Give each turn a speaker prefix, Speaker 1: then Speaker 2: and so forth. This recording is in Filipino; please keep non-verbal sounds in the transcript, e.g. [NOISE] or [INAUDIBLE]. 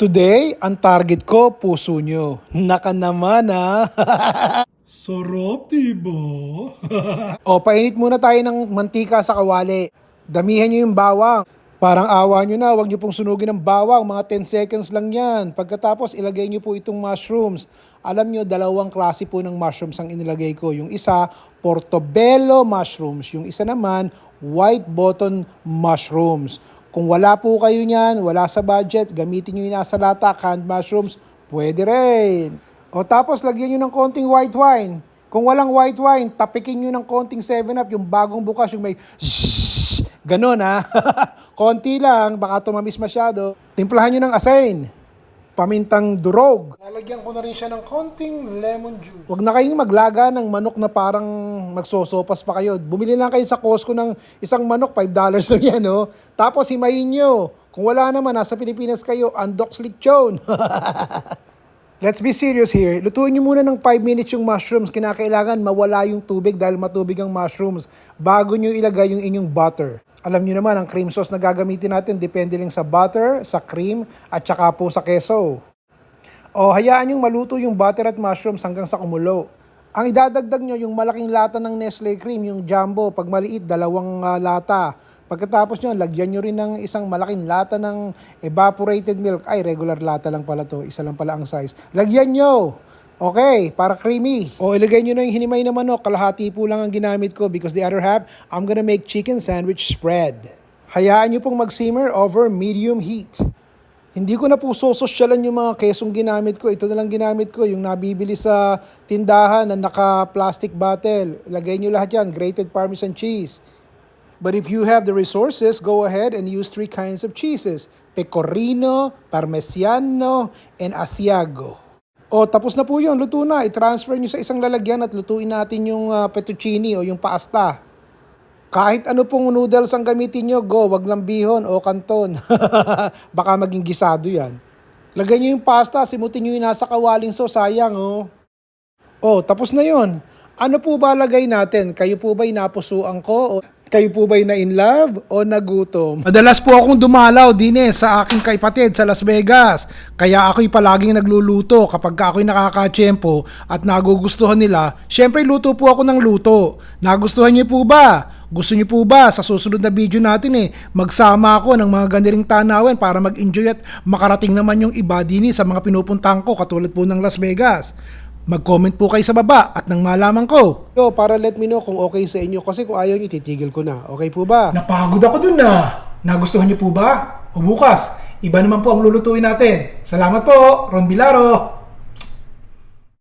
Speaker 1: Today, ang target ko, puso nyo. Naka naman ah. [LAUGHS] Sarap, diba? [LAUGHS] o, painit muna tayo ng mantika sa kawali. Damihan nyo yung bawang. Parang awa nyo na, huwag nyo pong sunugin ng bawang. Mga 10 seconds lang yan. Pagkatapos, ilagay nyo po itong mushrooms. Alam nyo, dalawang klase po ng mushrooms ang inilagay ko. Yung isa, portobello mushrooms. Yung isa naman, white button mushrooms. Kung wala po kayo niyan, wala sa budget, gamitin nyo yung nasa lata, canned mushrooms, pwede rin. O tapos, lagyan nyo ng konting white wine. Kung walang white wine, tapikin nyo ng konting 7-Up, yung bagong bukas, yung may shhh, ganon ha. [LAUGHS] Konti lang, baka tumamis masyado. Timplahan nyo ng asin. Pamintang durog. Lalagyan ko na rin siya ng konting lemon juice. Huwag na kayong maglaga ng manok na parang magsosopas pa kayo. Bumili lang kayo sa Costco ng isang manok, $5 lang yan, no? Tapos himayin nyo. Kung wala naman, nasa Pilipinas kayo, undox lechon. [LAUGHS] Let's be serious here. Lutuin nyo muna ng 5 minutes yung mushrooms. Kinakailangan mawala yung tubig dahil matubig ang mushrooms bago nyo ilagay yung inyong butter. Alam nyo naman, ang cream sauce na gagamitin natin depende lang sa butter, sa cream, at saka po sa keso. O hayaan yung maluto yung butter at mushrooms hanggang sa kumulo. Ang idadagdag nyo yung malaking lata ng Nestle cream, yung jumbo. Pag maliit, dalawang ah, lata. Pagkatapos nyo, lagyan nyo rin ng isang malaking lata ng evaporated milk. Ay, regular lata lang pala to. Isa lang pala ang size. Lagyan nyo! Okay, para creamy. O ilagay nyo na yung hinimay na manok. Kalahati po lang ang ginamit ko because the other half, I'm gonna make chicken sandwich spread. Hayaan nyo pong mag-simmer over medium heat. Hindi ko na po sososyalan yung mga kesong ginamit ko. Ito na lang ginamit ko, yung nabibili sa tindahan na naka-plastic bottle. Lagay nyo lahat yan, grated parmesan cheese. But if you have the resources, go ahead and use three kinds of cheeses. Pecorino, Parmesiano, and Asiago. O, tapos na po yun. Luto na. I-transfer nyo sa isang lalagyan at lutuin natin yung ah, fettuccine o yung pasta. Kahit ano pong noodles ang gamitin nyo, go, wag lang bihon o kanton. [LAUGHS] Baka maging gisado yan. Lagay nyo yung pasta, simutin nyo yung nasa kawaling so, sayang oh. Oh, tapos na yon. Ano po ba lagay natin? Kayo po ba'y napusuan ko? O kayo po ba'y na in love o nagutom? Madalas po akong dumalaw din eh sa aking kaipatid sa Las Vegas. Kaya ako'y palaging nagluluto kapag ka ako'y nakakatsyempo at nagugustuhan nila. Syempre luto po ako ng luto. Nagustuhan niyo po ba? Gusto niyo po ba sa susunod na video natin eh, magsama ako ng mga ganiring tanawin para mag-enjoy at makarating naman yung iba din eh sa mga pinupuntahan ko katulad po ng Las Vegas. Mag-comment po kayo sa baba at nang malaman ko. Yo, para let me know kung okay sa inyo kasi kung ayaw niyo titigil ko na. Okay po ba? Napagod ako dun na. Nagustuhan niyo po ba? O bukas, iba naman po ang lulutuin natin. Salamat po, Ron Bilaro.